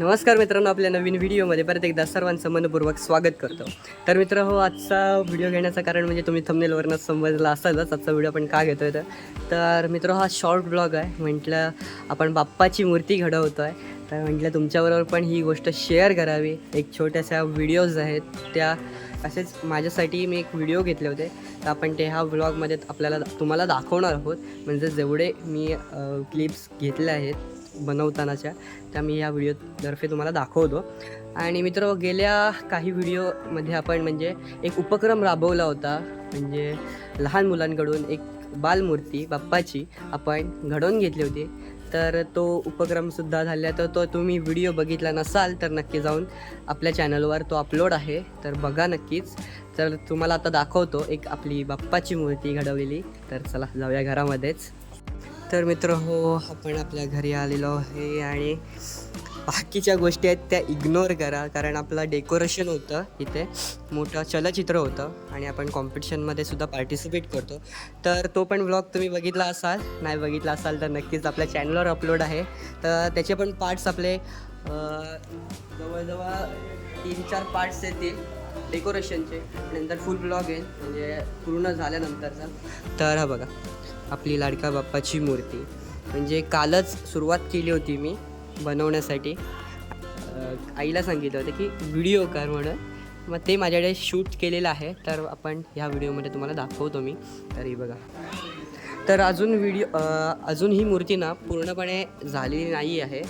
नमस्कार मित्रांनो आपल्या नवीन व्हिडिओमध्ये परत एकदा सर्वांचं मनपूर्वक स्वागत करतो. तर मित्र हो आजचा व्हिडिओ घेण्याचं कारण म्हणजे तुम्ही थंबनेलवरनं समजलं असालच आजचा व्हिडिओ आपण का घेतो तर? तर मित्र हा शॉर्ट ब्लॉग आहे. म्हटलं आपण बाप्पाची मूर्ती घडवतो आहे तर म्हटलं तुमच्याबरोबर पण ही गोष्ट शेअर करावी. एक छोट्याशा व्हिडिओज आहेत. त्या असेच माझ्यासाठी मी एक व्हिडिओ घेतले होते. तर आपण ते ह्या व्लॉगमध्ये आपल्याला तुम्हाला दाखवणार आहोत. म्हणजे जेवढे मी क्लिप्स घेतले आहेत बनवतानाच्या त्या मी या व्हिडिओतर्फे तुम्हाला दाखवतो. आणि मित्र गेल्या काही व्हिडिओमध्ये आपण म्हणजे एक उपक्रम राबवला होता. म्हणजे लहान मुलांकडून एक बालमूर्ती बाप्पाची आपण घडवून घेतली होती. तर तो उपक्रमसुद्धा झाला. तर तो तुम्ही व्हिडिओ बघितला नसाल तर नक्की जाऊन आपल्या चॅनलवर तो अपलोड आहे. तर बघा नक्कीच. तर तुम्हाला आता दाखवतो एक आपली बाप्पाची मूर्ती घडवलेली. तर चला जाऊया घरामध्येच. तर मित्र हो आपण आपल्या घरी आलेलो आहे आणि बाकीच्या गोष्टी आहेत त्या इग्नोर करा कारण आपलं डेकोरेशन होतं इथे. मोठं चलचित्र होतं आणि आपण कॉम्पिटिशनमध्ये सुद्धा पार्टिसिपेट करतो. तर तो पण ब्लॉग तुम्ही बघितला असाल. नाही बघितला असाल तर नक्कीच आपल्या चॅनलवर अपलोड आहे. तर त्याचे पण पार्ट्स आपले जवळजवळ तीन चार पार्ट्स येतील डेकोरेशनचे नंतर फुल ब्लॉग येईल. म्हणजे पूर्ण झाल्यानंतरचा. तर हा बघा. आपली लाडका बाप्पाची मूर्ती. म्हणजे कालच सुरुवात केली होती मी बनवण्यासाठी. आईला सांगितलं होतं की व्हिडिओ कर म्हणून. मग ते माझ्याकडे शूट केलेलं आहे तर आपण ह्या व्हिडिओमध्ये तुम्हाला दाखवतो मी. तरी बघा. तर अजून व्हिडिओ अजून ही मूर्ती ना पूर्णपणे झालेली नाही आहे.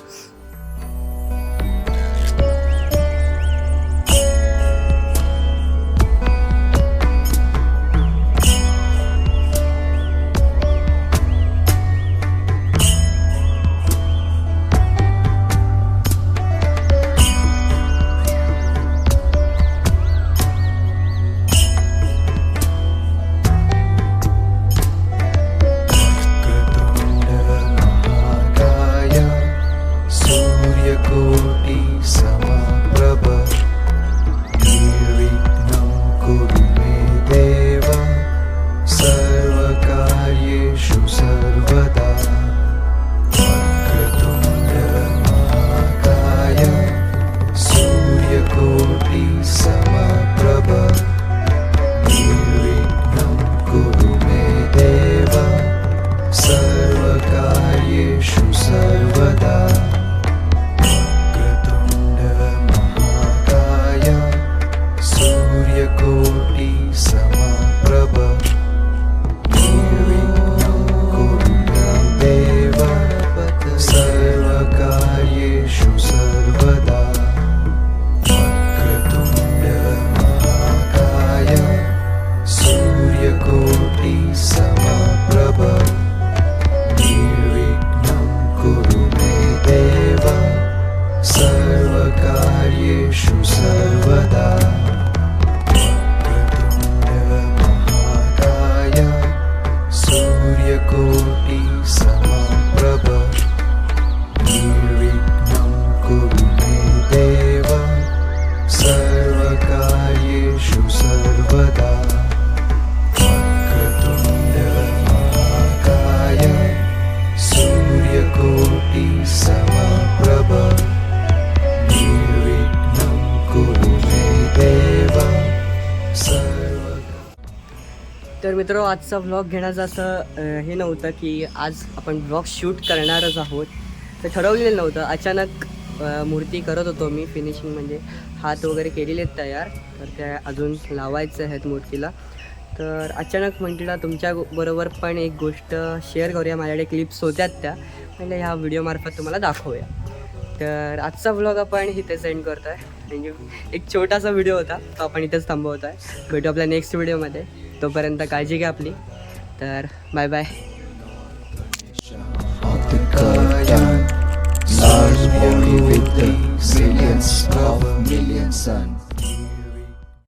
तर मित्र आजचा व्लॉग घेण्याचं असं हे नव्हतं की आज आपण व्लॉग शूट करणारच आहोत. तर ठरवलेलं नव्हतं. अचानक मूर्ती करत होतो मी फिनिशिंग म्हणजे हात वगैरे केलेले आहेत तयार. तर त्या अजून लावायचं आहेत मूर्तीला. तर अचानक म्हटलं तुमच्या बरोबर पण एक गोष्ट शेअर करूया. माझ्याकडे क्लिप्स होत्यात त्या. म्हणजे ह्या व्हिडिओमार्फत तुम्हाला दाखवूया. तर आजचा व्लॉग आपण इथेच एंड करतो आहे म्हणजे एक छोटासा व्हिडिओ होता. तो आपण इथेच थांबवतो आहे भेटू आपल्या नेक्स्ट व्हिडिओमध्ये तोपर्यंत काळजी घ्या आपली. तर बाय बाय.